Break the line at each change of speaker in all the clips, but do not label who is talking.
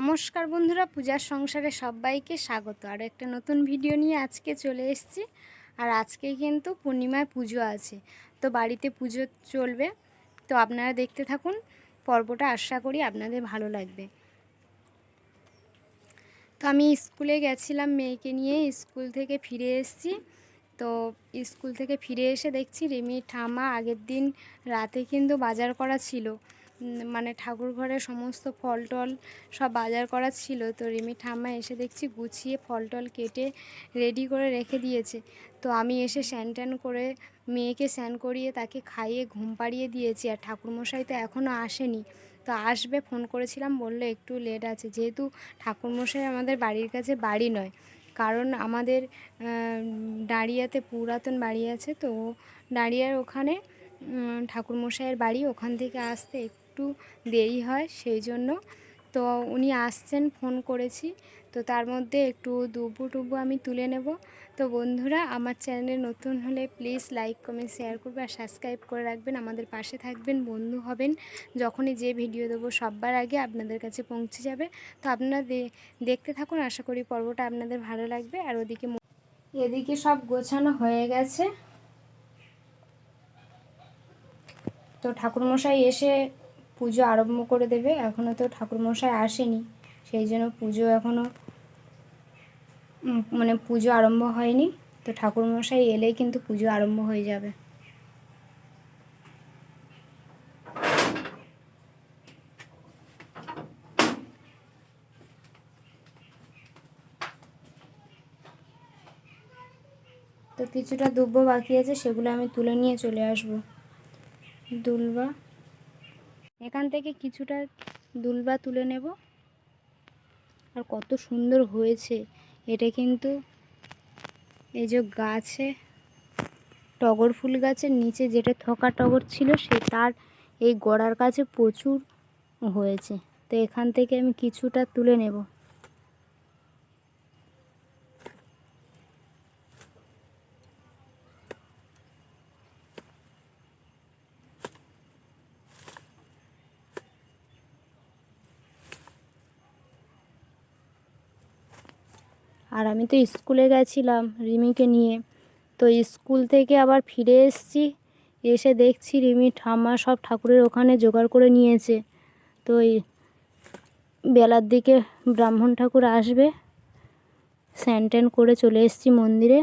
নমস্কার বন্ধুরা, পূজার সংসারে সবাইকে স্বাগত। আর একটা নতুন ভিডিও নিয়ে আজকে চলে এসেছি। আর আজকে কিন্তু পূর্ণিমায় পুজো আছে। তো বাড়িতে পুজো চলবে। তো আপনারা দেখতে থাকুন, পর্বটা আশা করি আপনাদের ভালো লাগবে। তো আমি স্কুলে গেছিলাম মেয়েকে নিয়ে, স্কুল থেকে ফিরে এসেছি। তো স্কুল থেকে ফিরে এসে দেখছি রেমি ঠামা আগের দিন রাতে কিন্তু বাজার করা ছিল। মানে ঠাকুর ঘরে সমস্ত ফল টল সব বাজার করা ছিল। তো রিমি ঠাম্মা এসে দেখছি গুছিয়ে ফল টল কেটে রেডি করে রেখে দিয়েছে। তো আমি এসে স্যান ট্যান করে মেয়েকে স্নান করিয়ে তাকে খাইয়ে ঘুম পাড়িয়ে দিয়েছি। আর ঠাকুরমশাই তো এখনও আসেনি। তো আসবে ফোন করেছিলাম বলল একটু লেট আছে। যেহেতু ঠাকুরমশাই আমাদের বাড়ির কাছে বাড়ি নয় কারণ আমাদের আহ, দাঁড়িয়াতে পুরাতন বাড়ি আছে। তো দাঁড়িয়ার ওখানে ঠাকুরমশাইয়ের বাড়ি ওখান থেকে আসতে একটু দেরি হয় সেই জন্য। তো উনি আসছেন, ফোন করেছি। তো তার মধ্যে একটু দুবু টুবু আমি তুলে নেব। তো বন্ধুরা, আমার চ্যানেলে নতুন হলে প্লিজ লাইক, কমেন্ট, শেয়ার করবে আর সাবস্ক্রাইব করে রাখবেন। আমাদের পাশে থাকবেন, বন্ধু হবেন। যখনই যে ভিডিও দেবো সবার আগে আপনাদের কাছে পৌঁছে যাবে। তো আপনারা দেখতে থাকুন। আশা করি পর্বটা আপনাদের ভালো লাগবে। আর ওদিকে এদিকে সব গোছানো হয়ে গেছে। তো ঠাকুরমশাই এসে পুজো আরম্ভ করে দেবে। এখনও তো ঠাকুরমশাই আসেনি, সেই জন্য পুজো এখনও মানে পুজো আরম্ভ হয়নি। তো ঠাকুরমশাই এলেই কিন্তু পুজো আরম্ভ হয়ে যাবে। তো কিছুটা দুব্ব বাকি আছে, সেগুলো আমি তুলে নিয়ে চলে আসব। দুলবা। এখান থেকে কিছুটা দুলবা তুলে নেব। আর কত সুন্দর হয়েছে। এটা কিন্তু এই যে গাছে, টগর ফুল গাছের নিচে যেটা থকা টগর ছিল, সে তার এই গড়ার কাছে প্রচুর হয়েছে। তো এখান থেকে আমি কিছুটা তুলে নেব। আর আমি তো স্কুলে গেছিলাম রিমিকে নিয়ে। তো স্কুল থেকে আবার ফিরে এসেছি, এসে দেখছি রিমি ঠাম্মা সব ঠাকুরের ওখানে জোগাড় করে নিয়েছে। তো বেলার দিকে ব্রাহ্মণ ঠাকুর আসবে স্যান ট্যান করে চলে এসেছি মন্দিরে।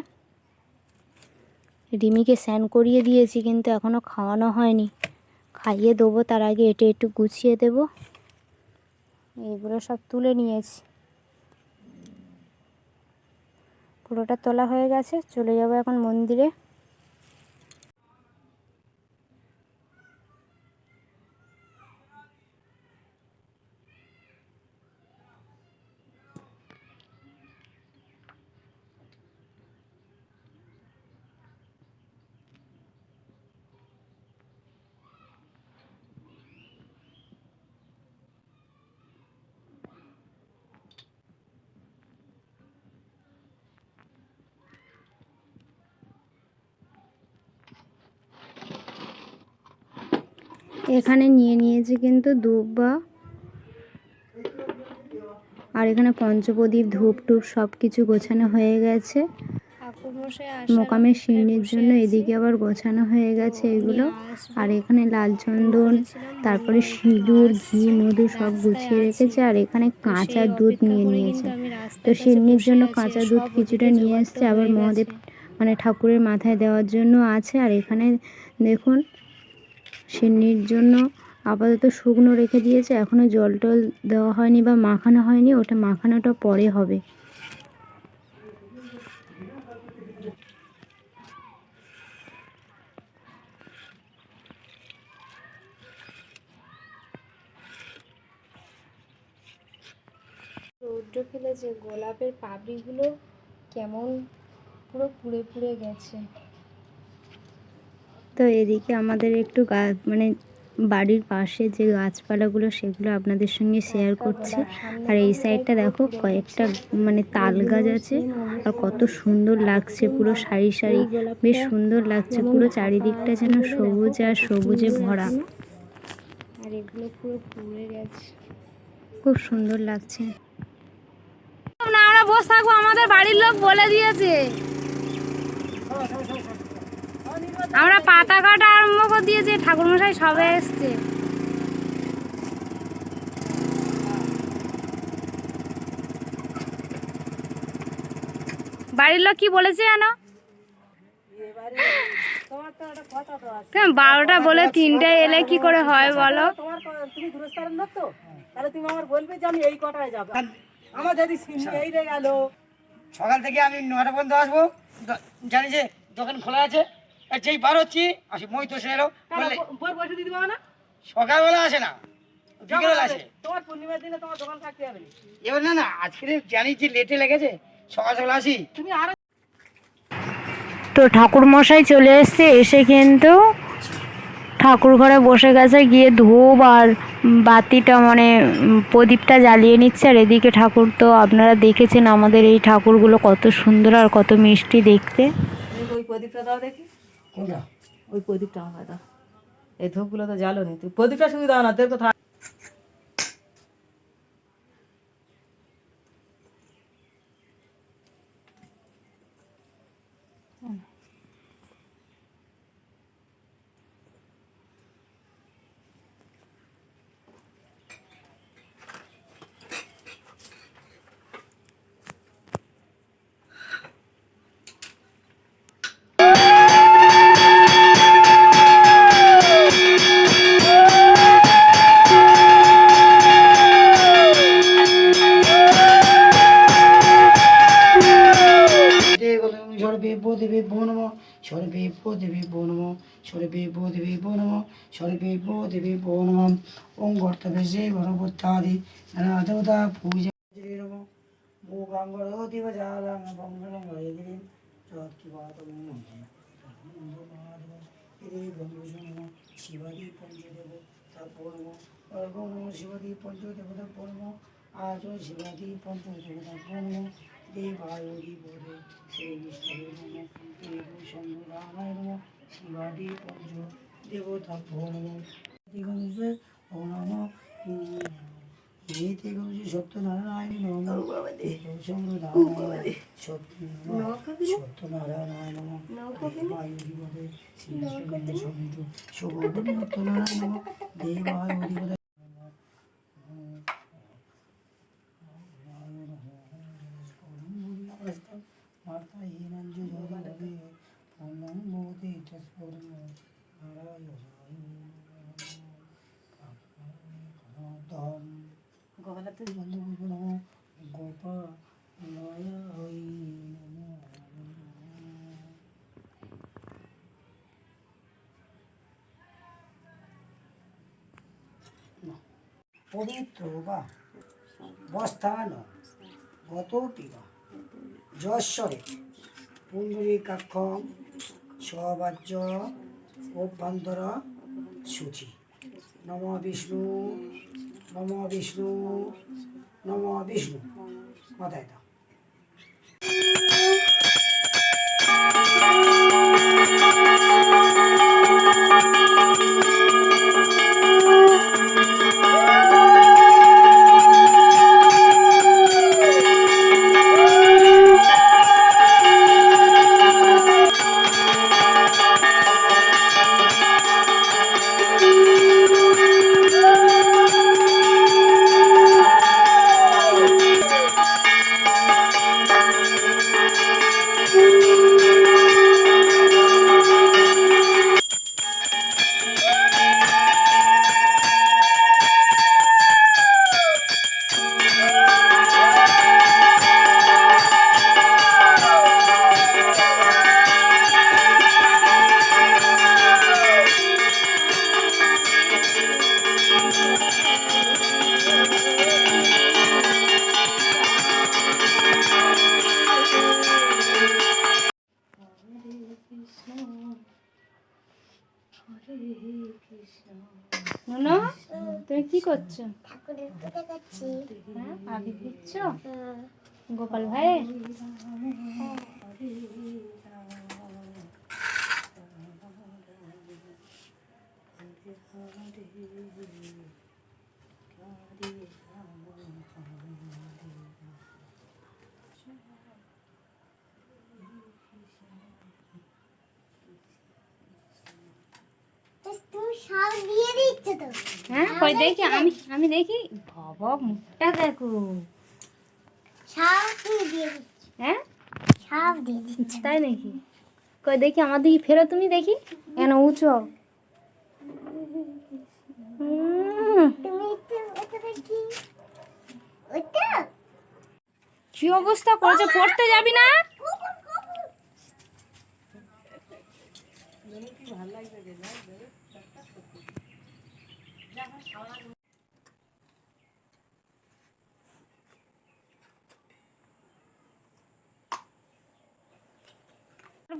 রিমিকে স্যান করিয়ে দিয়েছি কিন্তু এখনও খাওয়ানো হয়নি। খাইয়ে দেবো, তার আগে এটা একটু গুছিয়ে দেবো। এইগুলো সব তুলে নিয়েছি। পুরোটা তোলা হয়ে গেছে চলে যাব এখন মন্দিরে। এখানে নিয়ে নিয়েছি কিন্তু দুব্বা আর এখানে পঞ্চপ্রদীপ ধূপ টুপ সব কিছু গোছানো হয়ে গেছে। মোকামের শিরনির জন্য এদিকে আবার গোছানো হয়ে গেছে এগুলো। আর এখানে লাল চন্দন তারপরে সিঁদুর ঘি মধু সব গুছিয়ে রেখেছে। আর এখানে কাঁচা দুধ নিয়ে নিয়েছে। তো শিরনির জন্য কাঁচা দুধ কিছুটা নিয়ে এসছে আবার মহাদেব মানে ঠাকুরের মাথায় দেওয়ার জন্য আছে। আর এখানে দেখুন সিন্নির জন্য আপাতত শুকনো রেখে দিয়েছে। এখনও জল টল দেওয়া হয়নি বা মাখানো হয়নি, ওটা মাখানোটা পরে হবে। রৌদ্র ফেলে যে গোলাপের পাপড়িগুলো কেমন পুরো পুড়ে পুড়ে গেছে। তো এদিকে আমাদের একটু গা মানে বাড়ির পাশে যে গাছপালাগুলো সেগুলো আপনাদের সঙ্গে শেয়ার করছি। আর এই সাইডটা দেখো কয়েকটা মানে তাল গাছ আছে। আর কত সুন্দর লাগছে পুরো সারি সারি বেশ সুন্দর লাগছে। পুরো চারিদিকটা যেন সবুজ আর সবুজে ভরা। আর এগুলো পুরো পুড়ে গেছে। খুব সুন্দর লাগছে। না আমরা বসে থাকব আমাদের বাড়ির লোক বলে দিয়েছে। আমরা পাতা কাটা আরম্ভ করে দিয়েছি ঠাকুরমশাই সবে এসছে। বাড়ির লোক কি বলেছে জানো? বারোটা বলে তিনটায় এলে কি করে হয় বলো?
তোমার তুমি লোক তো? তাহলে তুমি আমার বলবে যে আমি এই কটায় যাব। আমার যদি এই রে গেল।
সকাল থেকে আমি নটা পর্যন্ত আসব। জানি যে দোকান খোলা আছে। যেই বার হচ্ছি আসি মই তো সে এলো। বললে
বসে দিতে পারো না?
সকালবেলা আসে না বিকেলবেলা আসে।
তোমার পূর্ণিমার দিনে তোমার দোকান থাকতে হবে
এবার না না আজকে জানি যে লেটে লেগেছে সকাল সকাল আসি।
তুমি আরও
তো ঠাকুর মশাই চলে এসছে এসে কিন্তু ঠাকুর ঘরে বসে গেছে গিয়ে ধূপ আর বাতিটা মানে প্রদীপটা জ্বালিয়ে নিচ্ছে। আর এদিকে ঠাকুর তো আপনারা দেখেছেন আমাদের এই ঠাকুরগুলো কত সুন্দর আর কত মিষ্টি দেখতে।
ওই প্রদীপটা দাও দেখি।
কোনটা
ওই প্রদীপটা আমায় দাও। এই ধূপগুলো তো জ্বালো নি। তুই প্রদীপটা শুধু দাও না তোর থাক।
নম সর্বে দেবী ভো নম সর্বে দেবী ভো নম। কর্তব্যে সে গণপত্যাদি নানা দেবতা পূজা নম ভূগাঙ্গর দিব জালাং বঙ্গলং হরিদিন যৎকিবাদম শিবাদি পঞ্চদেব তারপর নম। শিবাদি পঞ্চদেবতা পরম আজ শিবাদি পঞ্চদেবতা পরম দেবায়ুরি বরে শ্রী বিষ্ণু নম দেব শম্ভুরামায় নম। শিবাদি পঞ্চ দেবতা পরম দিগঞ্জে নম এতে গঞ্জে সত্যনারায়ণ নম সত্যনারায়ণ সমিত শুভ সত্যনারায়ণ নম। দেবায়ুরি বরে ভবতি তস্ফুর্ণ নারায়ণ
গলাতে
বন্ধু নম গোপালয় নমঃ পবিত্র বা বস্থান গত পিবা যশ্বরে পুণ্ডরীকাক্ষ সবাজ্য অভ্যন্তর সূচি। নম বিষ্ণু নম বিষ্ণু নম বিষ্ণু। মাথায় দাও।
নুনু তুমি কি করছ? হ্যাঁ আবি দিচ্ছ? গোপাল ভাই হ্যাঁ। কই দেখি আমি আমি দেখি। বাবা মুখটা দেখো। হ্যাঁ? তাই নাকি? কই দেখি আমার দিকে ফেরো তুমি দেখি। কেন উঁচু কি অবস্থা করেছে? পড়তে যাবি না?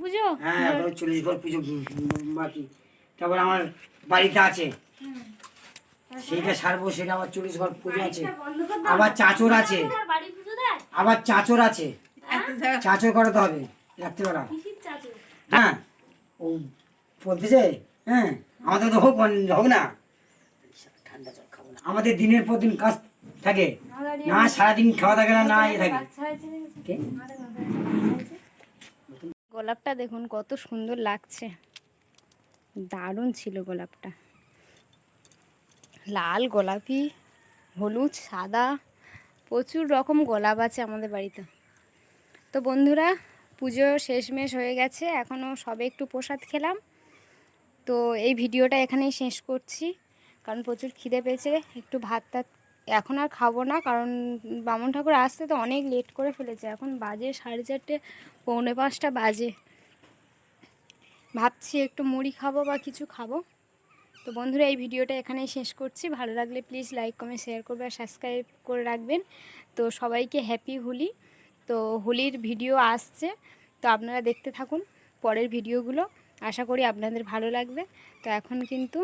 বুঝো
হ্যাঁ এখনও চল্লিশ ঘর পুজো বাকি তারপর আমার বাড়িতে আছে। সেইটা সারবো সেটা আবার চল্লিশ ঘর পুজো আছে। আবার চাচর আছে।
বাড়ি পুজো দেয়?
আবার চাচর আছে। চাচর করাতে হবে রাত্রিবেলা। হ্যাঁ ও বলতেছে হ্যাঁ আমাদের তো হোক হোক না। ঠান্ডা জল খাব না। আমাদের দিনের পর দিন কাজ থাকে। না সারাদিন খাওয়া থাকে না না ইয়ে থাকে।
গোলাপটা দেখুন কত সুন্দর লাগছে। দারুণ ছিল গোলাপটা। লাল গোলাপি হলুদ সাদা প্রচুর রকম গোলাপ আছে আমাদের বাড়িতে। তো বন্ধুরা পুজো শেষমেশ হয়ে গেছে এখনও সবে একটু প্রসাদ খেলাম। তো এই ভিডিওটা এখানেই শেষ করছি। কারণ প্রচুর খিদে পেয়েছে, একটু ভাত টাত এখন আর খাব না, কারণ বামন ঠাকুর আসতে তো অনেক লেট করে ফেলেছে, এখন বাজে সাড়ে চারটে, পৌনে পাঁচটা বাজে। ভাবছি একটু মুড়ি খাব বা কিছু খাব। তো বন্ধুরা, এই ভিডিওটা এখানেই শেষ করছি, ভালো লাগলে প্লিজ লাইক কমেন্ট শেয়ার করবে আর সাবস্ক্রাইব করে রাখবেন। তো সবাইকে হ্যাপি হোলি। তো হোলির ভিডিও আসছে, তো আপনারা দেখতে থাকুন পরের ভিডিওগুলো। আশা করি আপনাদের ভালো লাগবে। তো এখন কিন্তু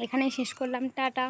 এখানেই শেষ করলাম টাটা।